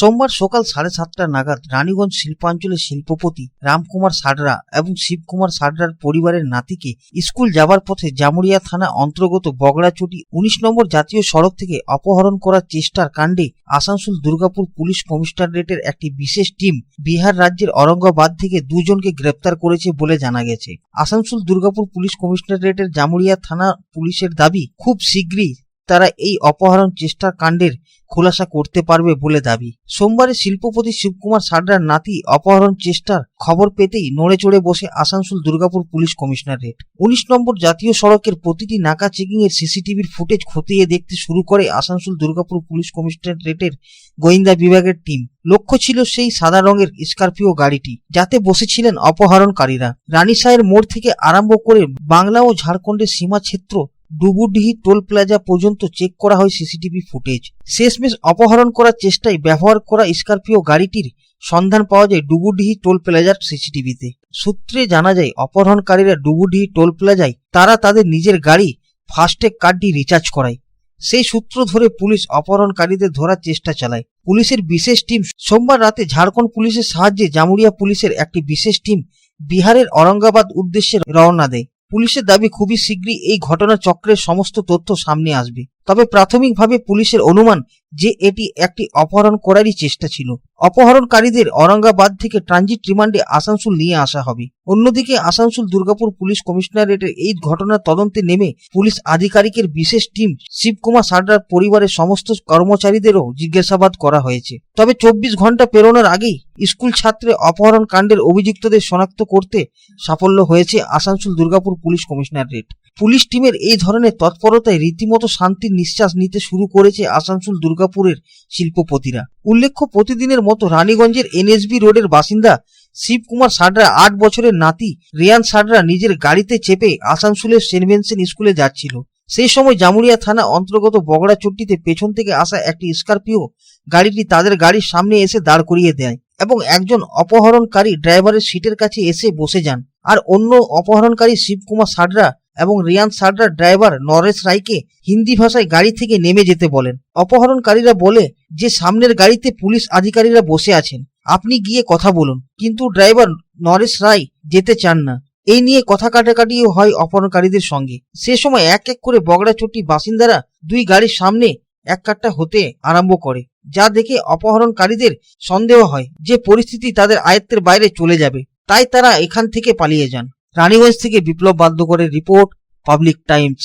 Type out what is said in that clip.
সোমবার সকাল সাড়ে সাতটা নাগাদ রানীগঞ্জ শিল্পাঞ্চলের শিল্পপতি রামকুমার সাডরা এবং শিবকুমার সাডরার পরিবারের নাতিকে স্কুল যাবার পথে জামুরিয়া থানা অন্তর্গত বগড়াচুটি উনিশ নম্বর জাতীয় সড়ক থেকে অপহরণ করার চেষ্টার কাণ্ডে আসানসোল দুর্গাপুর পুলিশ কমিশনারেটের একটি বিশেষ টিম বিহার রাজ্যের অরঙ্গাবাদ থেকে দুজনকে গ্রেপ্তার করেছে বলে জানা গেছে। আসানসোল দুর্গাপুর পুলিশ কমিশনারেটের জামুরিয়া থানা পুলিশের দাবি, খুব শীঘ্রই তারা এই অপহরণ চেষ্টার কাণ্ডের খোলাসা করতে পারবে বলে দাবি। সোমবারে শিল্পপতি শিবকুমার সাড্রার নাতি অপহরণ চেষ্টার খবর পেতেই নড়ে চড়ে বসে আসানসোল দুর্গাপুর পুলিশ কমিশনারেট। উনিশ নম্বর জাতীয় সড়কের প্রতিটি নাকা চেকিং এর সিসিটিভির ফুটেজ খতিয়ে দেখতে শুরু করে আসানসোল দুর্গাপুর পুলিশ কমিশনারেটের গোয়েন্দা বিভাগের টিম। লক্ষ্য ছিল সেই সাদা রঙের স্করপিও গাড়িটি, যাতে বসেছিলেন অপহরণকারীরা। রানীসাহের মোড় থেকে আরম্ভ করে বাংলা ও ঝাড়খণ্ডের সীমা ক্ষেত্র ডুবুডিহি টোল প্লাজা পর্যন্ত চেক করা হয় সিসিটিভি ফুটেজ। শেষমেশ অপহরণ করার চেষ্টায় ব্যবহার করা স্করপিও গাড়িটির সন্ধান পাওয়া যায় ডুবুডিহি টোল প্লাজার সিসিটিভিতে। সূত্রে জানা যায়, অপহরণকারীরা ডুবুডিহি টোল প্লাজায় তারা তাদের নিজের গাড়ি ফাস্ট্যাগ কার্ডটি রিচার্জ করায়। সেই সূত্র ধরে পুলিশ অপহরণকারীদের ধরার চেষ্টা চালায়। পুলিশের বিশেষ টিম সোমবার রাতে ঝাড়খণ্ড পুলিশের সাহায্যে জামুরিয়া পুলিশের একটি বিশেষ টিম বিহারের অরঙ্গাবাদ উদ্দেশ্যে রওনা দেয়। পুলিশের দাবি খুবই শীঘ্রই এই ঘটনা চক্রের সমস্ত তথ্য সামনে আসবে। তবে প্রাথমিকভাবে পুলিশের অনুমান যে এটি একটি অপহরণ করারই চেষ্টা ছিল। অপহরণকারীদের অরঙ্গাবাদ থেকে ট্রানজিট রিমান্ডে আসানসোল নিয়ে আসা হবে। অন্যদিকে আসানসোল দুর্গাপুর পুলিশ কমিশনারেটের এই ঘটনার তদন্তে নেমে পুলিশ আধিকারিকের বিশেষ টিম শিবকুমার সাড্রার পরিবারের সমস্ত কর্মচারীদেরও জিজ্ঞাসাবাদ করা হয়েছে। তবে চব্বিশ ঘণ্টা পেরোনোর আগেই স্কুল ছাত্রে অপহরণ কাণ্ডের অভিযুক্তদের শনাক্ত করতে সাফল্য হয়েছে Asansol Durgapur police commissionerate. Police টিমের এই ধরনের তৎপরতায় রীতিমতো শান্তির নিঃশ্বাস নিতে শুরু করেছে আসানসোল দুর্গাপুরের শিল্পপতিরা। উল্লেখ্য, প্রতিদিনের মতো রানীগঞ্জের এনএসবি রোডের বাসিন্দা শিবকুমার সাডরা আট বছরের নাতি রিয়ান সাডরা নিজের গাড়িতে চেপে আসানসোলের সেন্ট ভিনসেন্ট স্কুলে যাচ্ছিল। সেই সময় জামুরিয়া থানা অন্তর্গত বগড়া চট্টিতে পেছন থেকে আসা একটি স্করপিও গাড়িটি তাদের গাড়ির সামনে এসে দাঁড় করিয়ে দেয় এবং একজন অপহরণকারী ড্রাইভারের সিটের কাছে এসে বসে যান। আর অন্য অপহরণকারী শিবকুমার সাডরা এবং রিয়ান সাডরার ড্রাইভার নরেশ রায়কে হিন্দি ভাষায় গাড়ি থেকে নেমে যেতে বলেন। অপহরণকারীরা বলে যে, সামনের গাড়িতে পুলিশ আধিকারীরা বসে আছেন। আপনি গিয়ে কথা বলুন। কিন্তু ড্রাইভার নরেশ রায় যেতে চান না। এই নিয়ে কথা কাটাকাটিও হয় অপহরণকারীদের সঙ্গে। সে সময় এক এক করে বগড়াচটি বাসিন্দারা দুই গাড়ির সামনে এক কাট্টা হতে আরম্ভ করে, যা দেখে অপহরণকারীদের সন্দেহ হয় যে, পরিস্থিতি তাদের আয়ত্তের বাইরে চলে যাবে। তাই তারা এখান থেকে পালিয়ে যান। রানীগঞ্জ থেকে বিপ্লব বাধ্য করে রিপোর্ট পাবলিক টাইমস।